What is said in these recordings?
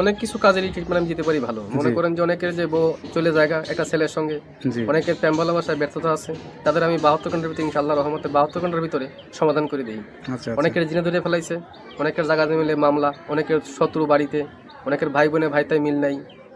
অনেক কিছু কাজেরই ট্রিটমেন্ট আমি দিতে পারি ভালো। মনে করেন যে অনেকের যে বউ চলে জায়গা একটা ছেলের সঙ্গে অনেকের প্রেম ভালোবাসায় ব্যর্থতা আছে তাদের আমি বাহাত্তর ঘণ্টার ভিতরে ইনশাল্লাহ রহমতে বাহাত্তর ঘণ্টার ভিতরে সমাধান করে দিই। আচ্ছা আচ্ছা। অনেকের জিনে ধরে ফেলাইছে অনেকের জায়গা মিলে মামলা অনেকের শত্রু বাড়িতে অনেকের ভাই বোনে ভাইতাই মিল নাই।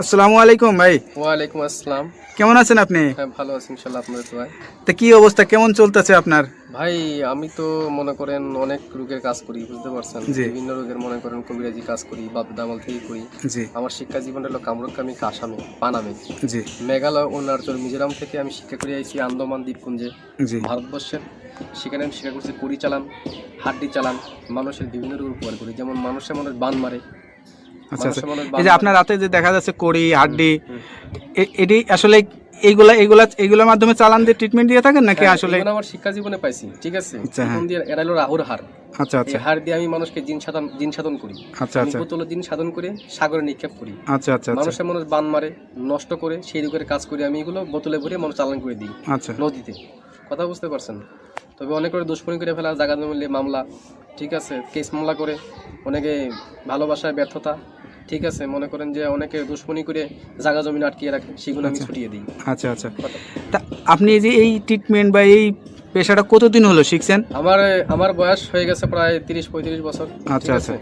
আসসালামু আলাইকুম ভাই। ওয়ালাইকুম আসসালাম। কেমন আছেন আপনি? হ্যাঁ ভালো আছি ইনশাল্লাহ আপনাদের দোয়ায়। তা কি অবস্থা? কেমন চলতেছে আপনার? ভাই আমি তো মনে করেন অনেক রোগের কাজ করি বুঝতে পারছেন। বিভিন্ন রোগের মনে করেন কবিরাজি কাজ করি বাপ দামাল থেকে করি। আমার শিক্ষা জীবন হলো কামরুকামি কাসামে পানামে। জি। মেঘালয় ও অরুণাচল মিজোরাম থেকে আমি শিক্ষা করে আইছি আন্দামান দ্বীপপুঞ্জে। জি। ভারতবর্ষের সেখানে আমি শিক্ষা করছি কুড়ি চালান হাড্ডি চালান মানুষের বিভিন্ন রোগ উপকার করি। যেমন মানুষের মানুষ বান মারে আচ্ছা আচ্ছা। এই যে আপনার রাতে যে দেখা যাচ্ছে কড়ি হাড্ডি এটি আসলে এইগুলা এইগুলা এইগুলোর মাধ্যমে চালান দিয়ে ট্রিটমেন্ট দিয়ে থাকেন নাকি হ্যাঁ, আসলে আমার শিক্ষা জীবনে পাইছি ঠিক আছে? আচ্ছা, হ্যাঁ। প্রথম দিয়ে এরা হলো রাহুর হার। আচ্ছা আচ্ছা। হার দিয়ে আমি মানুষকে জিন সাধন জিন সাধন করি। আচ্ছা আচ্ছা। বোতল জিন সাধন করে সাগরে নিক্ষেপ করি। আচ্ছা আচ্ছা আচ্ছা। মানুষের মানুষ বান মারে নষ্ট করে সেই রোগের কাজ করি আমি এগুলো বোতলে ভরে মানুষ চালান করে দিই আচ্ছা। নদীতে। কথা বুঝতে পারছেন। তবে অনেক করে দুশ্মনী করে ফেলা জায়গা মিলে মামলা ঠিক আছে কেস মামলা করে অনেকে ভালোবাসায় ব্যর্থতা ঠিক আছে মনে করেন যে অনেকে দুশ্মনী করে জায়গা জমিন আটকিয়ে রাখে সেগুলো আমি আচ্ছা। ছুটিয়ে দিই। আচ্ছা আচ্ছা। তা আপনি যে এই ট্রিটমেন্ট বা এই পেশাটা কতদিন হলো শিখছেন? আমার আমার বয়স হয়ে গেছে প্রায় তিরিশ পঁয়ত্রিশ বছর আচ্ছা, আচ্ছা।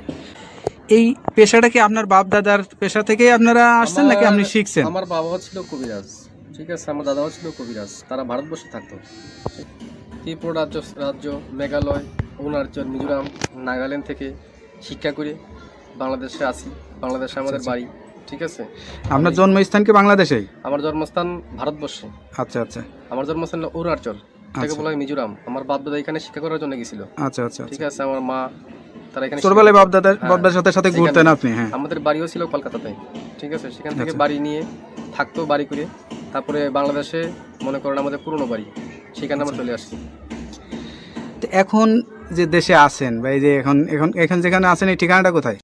এই পেশাটা কি আপনার বাপ দাদার পেশা থেকেই আপনারা আসছেন নাকি আপনি শিখছেন? আমার বাবাও ছিল কবিরাজ। ঠিক আছে আমার দাদাও ছিল কবিরাজ তারা ভারতবর্ষে থাকতো। ত্রিপুরা রাজ্য রাজ্য মেঘালয় অরুণাচল মিজোরাম নাগাল্যান্ড থেকে শিক্ষা করে বাংলাদেশে আসি। বাংলাদেশে আমাদের আচ্ছা। বাড়ি ঠিক আছে? আপনার জন্মস্থান কি বাংলাদেশেই? আমার জন্মস্থান ভারতবর্ষে। আচ্ছা আচ্ছা। আমার জন্মস্থান অরুণাচল। এটাকে আচ্ছা। বলা হয় মিজোরাম। আমার বাপ দাদা এখানে শিক্ষা করার জন্য গেছিল। আচ্ছা আচ্ছা ঠিক আছে আমার মা তারা এখানে ছোটবেলায় বাপ হ্যাঁ। বাপ দাদার সাথে সাথে ঘুরতেন সেখানে- আপনি হ্যাঁ। আমাদের বাড়িও ছিল কলকাতাতে। ঠিক আছে সেখান থেকে আচ্ছা। বাড়ি নিয়ে থাকতো বাড়ি করে। তারপরে বাংলাদেশে মনে করেন আমাদের পুরনো বাড়ি সেখানে আমরা আচ্ছা। চলে আসছি তো এখন যে দেশে আছেন বা এই যে এখন এখন এখন যেখানে আছেন এই ঠিকানাটা কোথায়